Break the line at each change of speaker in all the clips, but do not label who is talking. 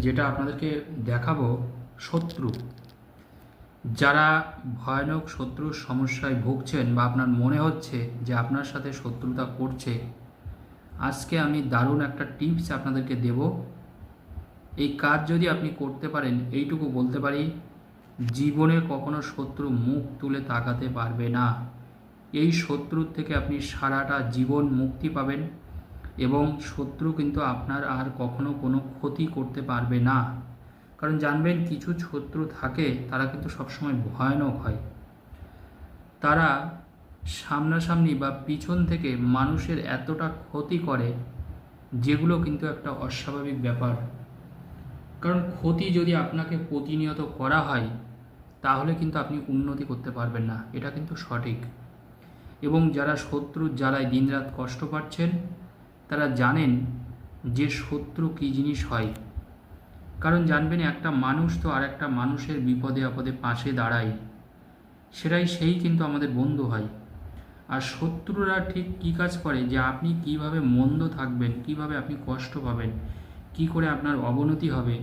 যেটা আপনাদেরকে দেখাবো, শত্রু। যারা ভয়ানক শত্রুর সমস্যায় ভুগছেন বা আপনার মনে হচ্ছে যে আপনার সাথে শত্রুতা করছে, আজকে আমি দারুণ একটা টিপস আপনাদেরকে দেব। এই কাজ যদি আপনি করতে পারেন, এইটুকু বলতে পারি, জীবনে কখনো শত্রু মুখ তুলে তাকাতে পারবে না। এই শত্রুর থেকে আপনি সারাটা জীবন মুক্তি পাবেন। এবং শত্রু কিন্তু আপনার আর কখনো কোনো ক্ষতি করতে পারবে না। কারণ জানবেন কিছু শত্রু থাকে, তারা কিন্তু সবসময় ভয়ানক হয়। তারা সামনাসামনি বা পিছন থেকে মানুষের এতটা ক্ষতি করে, যেগুলো কিন্তু একটা অস্বাভাবিক ব্যাপার। কারণ ক্ষতি যদি আপনাকে প্রতিনিয়ত করা হয়, তাহলে কিন্তু আপনি উন্নতি করতে পারবেন না। এটা কিন্তু সঠিক। এবং যারা শত্রুর জ্বালায় দিনরাত কষ্ট পাচ্ছেন তারা জানেন যে শত্রু কী জিনিস হয়। কারণ জানবেন একটা মানুষ তো আর একটা মানুষের বিপদে আপদে পাশে দাঁড়ায়। সেটাই সেই কিন্তু আমাদের বন্ধু হয়। আর শত্রুরা ঠিক কী কাজ করে? যে আপনি কীভাবে মন্দ থাকবেন, কীভাবে আপনি কষ্ট পাবেন, কি করে আপনার অবনতি হবে,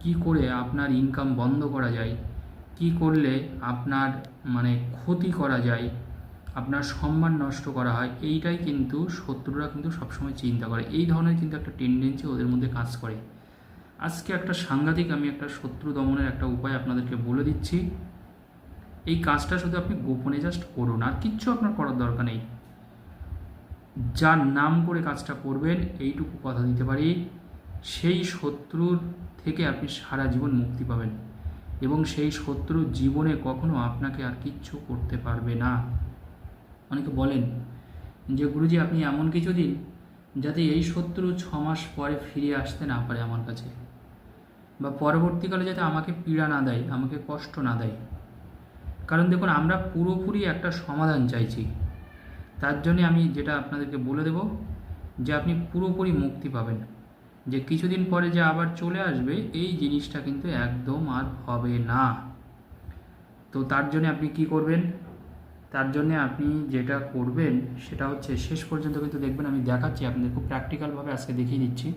কি করে আপনার ইনকাম বন্ধ করা যায়, কি করলে আপনার মানে ক্ষতি করা যায় আপনার সম্মান নষ্ট করা হয়, এইটাই কিন্তু শত্রুরা কিন্তু সবসময় চিন্তা করে। এই ধরনের কিন্তু একটা টেন্ডেন্সি ওদের মধ্যে কাজ করে। আজকে একটা সাংঘাতিক আমি একটা শত্রু দমনের একটা উপায় আপনাদেরকে বলে দিচ্ছি। এই কাজটা শুধু আপনি গোপনে জাস্ট করুন, আর কিচ্ছু আপনার করার দরকার নেই। যার নাম করে কাজটা করবেন, এইটুকু কথা দিতে পারি, সেই শত্রুর থেকে আপনি সারা জীবন মুক্তি পাবেন। এবং সেই শত্রু জীবনে কখনো আপনাকে আর কিচ্ছু করতে পারবে না। অনেকে বলেন যে গুরুজি, আপনি এমন কিছু দিন যাতে এই শত্রু ছ মাস পরে ফিরে আসতে না পারে আমার কাছে, বা পরবর্তীকালে যাতে আমাকে পীড়া না দেয়, আমাকে কষ্ট না দেয়। কারণ দেখুন, আমরা পুরোপুরি একটা সমাধান চাইছি। তার জন্যে আমি যেটা আপনাদেরকে বলে দেব যে, আপনি পুরোপুরি মুক্তি পাবেন। যে কিছুদিন পরে যে আবার চলে আসবে, এই জিনিসটা কিন্তু একদম আর হবে না। তো তার জন্য আপনি কি করবেন? তার জন্য আপনি যেটা করবেন সেটা হচ্ছে শেষ পর্যন্ত কিন্তু দেখবেন আমি দেখাচ্ছি, আপনাদের খুব প্র্যাকটিক্যালভাবে আজকে দেখিয়ে দিচ্ছি।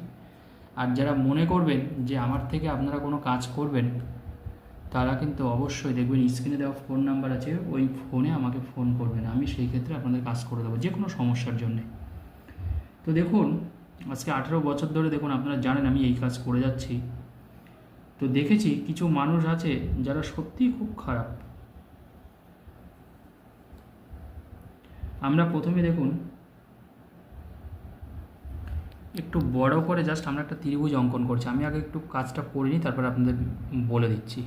আর যারা মনে করবেন যে আমার থেকে আপনারা কোনো কাজ করবেন, তারা কিন্তু অবশ্যই দেখবেন স্ক্রিনে দেওয়া ফোন নাম্বার আছে, ওই ফোনে আমাকে ফোন করবেন। আমি সেই ক্ষেত্রে আপনাদের কাজ করে দেবো যে কোনো সমস্যার জন্যে। তো দেখুন, আজকে আঠেরো বছর ধরে দেখুন আপনারা জানেন আমি এই কাজ করে যাচ্ছি। তো দেখেছি কিছু মানুষ আছে যারা সত্যিই খুব খারাপ। আমরা প্রথমে দেখুন, একটু বড় করে জাস্ট আমরা একটা ত্রিভুজ অঙ্কন করছি। আমি আগে একটু কাজটা করে নিই, তারপর আপনাদের বলে দিচ্ছি।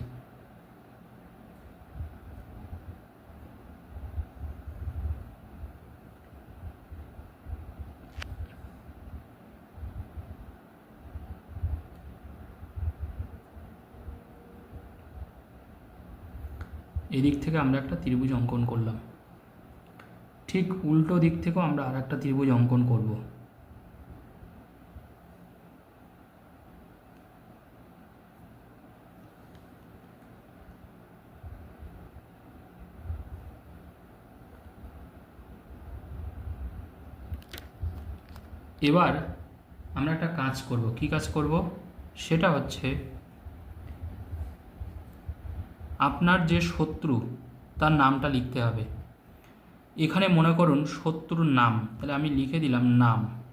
এদিক থেকে আমরা একটা ত্রিভুজ অঙ্কন করলাম। ঠিক উল্টো দিক থেকেও আমরা আর একটা ত্রিভুজ অঙ্কন করব। এবার আমরা একটা কাজ করব। কি কাজ করব? সেটা হচ্ছে আপনার যে শত্রু, তার নামটা লিখতে হবে। এখানে মনে করুন শত্রুর নাম তাহলে আমি লিখে দিলাম নাম।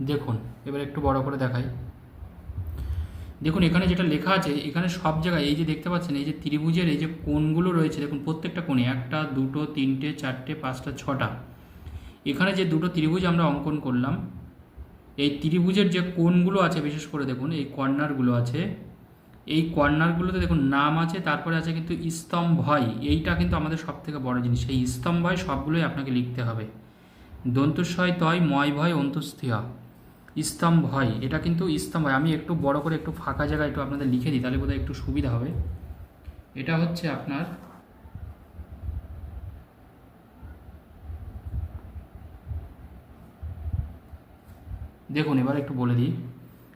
দেখুন, এবার একটু বড় করে দেখাই। দেখুন, এখানে যেটা লেখা আছে, এখানে সব জায়গায় এই যে দেখতে পাচ্ছেন, এই যে ত্রিভুজের এই যে কোণগুলো রয়েছে, দেখুন, প্রত্যেকটা কোণে, একটা, দুটো, তিনটে, চারটে, পাঁচটা, ছটা। এখানে যে দুটো ত্রিভুজ আমরা অঙ্কন করলাম, এই ত্রিভুজের যে কোণগুলো আছে, বিশেষ করে দেখুন, এই কর্নারগুলো আছে, এই কর্নারগুলোতে দেখুন, নাম আছে, তারপরে আছে কিন্তু স্তম্ভয়। এইটা কিন্তু আমাদের সব থেকে বড় জিনিস। এই স্তম্ভয় সবগুলোই আপনাকে লিখতে হবে। দন্তস্বয় তয়, ময় ভয়, অন্তস্থিয়া। স্তম্ভয় এটা কিন্তু স্তম্ভয় আমি একটু বড় করে একটু ফাঁকা জায়গায় একটু আপনাদের লিখে দিই, তাহলে বোধহয় একটু সুবিধা হবে। এটা হচ্ছে আপনার দেখুন, এবার একটু বলে দিই।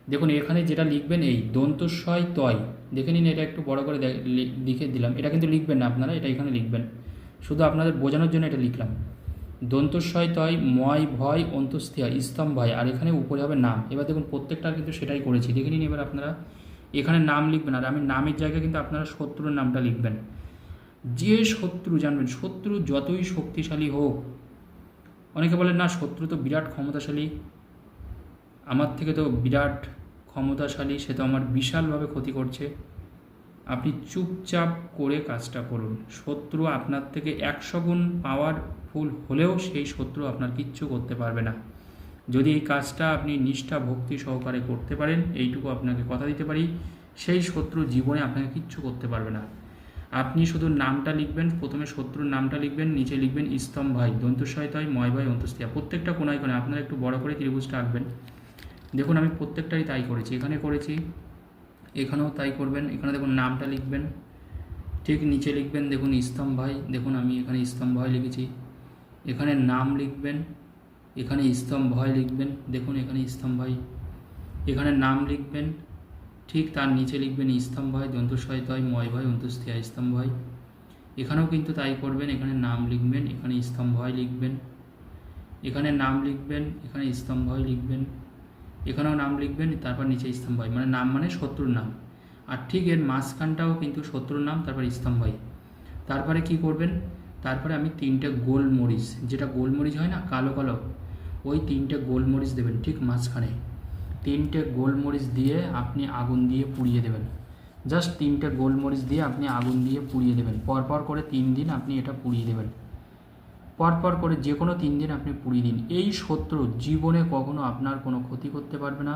দেখুন, এখানে যেটা লিখবেন এই, দন্তস্বয় তয়। দেখে নিন, এটা একটু বড় করে লিখে দিলাম। এটা কিন্তু লিখবেন না আপনারা, এটা এখানে লিখবেন। শুধু আপনাদের বোঝানোর জন্য এটা লিখলাম। দন্তস্বয় তয় ময় ভয় অন্তস্থিয়া স্তম্ভয় আর এখানে উপরে হবে নাম। এবার দেখুন প্রত্যেকটা কিন্তু সেটাই করেছি। দেখে নিন এবার আপনারা। এখানে নাম লিখবেন। আর আমি নামের জায়গায় কিন্তু আপনারা শত্রুর নামটা লিখবেন। যে শত্রু, জানবেন, শত্রু যতই শক্তিশালী হোক, অনেকে বলেন, না, শত্রু তো বিরাট ক্ষমতাশালী। আমার থেকে তো বিরাট ক্ষমতাশালী, সে তো আমার বিশালভাবে ক্ষতি করছে। আপনি চুপচাপ করে কাজটা করুন। শত্রু আপনার থেকে একশো গুণ পাওয়ারফুল হলেও সেই শত্রু আপনার কিচ্ছু করতে পারবে না। যদি এই কাজটা আপনি নিষ্ঠা, ভক্তি সহকারে করতে পারেন, এইটুকু আপনাকে কথা দিতে পারি, সেই শত্রু জীবনে আপনাকে কিচ্ছু করতে পারবে না। আপনি শুধু নামটা লিখবেন, প্রথমে শত্রুর নামটা লিখবেন, নিচে লিখবেন, স্তম্ভ ভাই দন্তসহায়তায় ময় ভাই অন্তস্তিয়া প্রত্যেকটা কোনায় কোনায় আপনারা একটু বড় করে ত্রিভুজটা আঁকবেন। দেখুন, আমি প্রত্যেকটাই তাই করেছি। এখানে করেছি এখানেও তাই করবেন, এখানে দেখুন নামটা লিখবেন, ঠিক নিচে লিখবেন, দেখুন স্তম্ভ ভাই দেখুন আমি এখানে স্তম্ভ ভাই লিখেছি, এখানে নাম লিখবেন, এখানে স্তম্ভ ভাই লিখবেন, দেখুন এখানে স্তম্ভ ভাই এখানে নাম লিখবেন, ঠিক তার নিচে লিখবেন স্তম্ভ ভাই দন্তসহায়তায় ময় ভাই অন্তস্থিয়া স্তম্ভ ভাই এখানেও কিন্তু তাই করবেন, এখানে নাম লিখবেন, এখানে স্তম্ভ ভাই লিখবেন, এখানে নাম লিখবেন, এখানে স্তম্ভ ভাই লিখবেন এখানেও নাম লিখবেন, তারপর নিচে স্তম্ভয় মানে নাম মানে শত্রুর নাম। আর ঠিক এর মাঝখানটাও কিন্তু শত্রুর নাম, তারপর স্তম্ভয়। তারপরে কি করবেন? তারপরে আমি তিনটে গোলমরিচ, যেটা গোলমরিচ হয় না, কালো কালো, ওই তিনটে গোলমরিচ দেবেন ঠিক মাঝখানে। তিনটে গোলমরিচ দিয়ে আপনি আগুন দিয়ে পুড়িয়ে দেবেন। জাস্ট তিনটে গোলমরিচ দিয়ে আপনি আগুন দিয়ে পুড়িয়ে দেবেন। পরপর করে তিন দিন আপনি এটা পুড়িয়ে দেবেন। পরপর করে যে কোনো তিন দিন আপনি পুড়িয়ে দিন এই শত্রু জীবনে কখনো আপনার কোনো ক্ষতি করতে পারবে না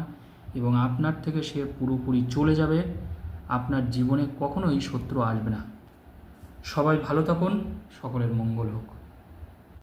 এবং আপনার থেকে সে পুরোপুরি চলে যাবে। আপনার জীবনে কখনো এই শত্রু আসবে না। সবাই ভালো থাকুন, সকলের মঙ্গল হোক।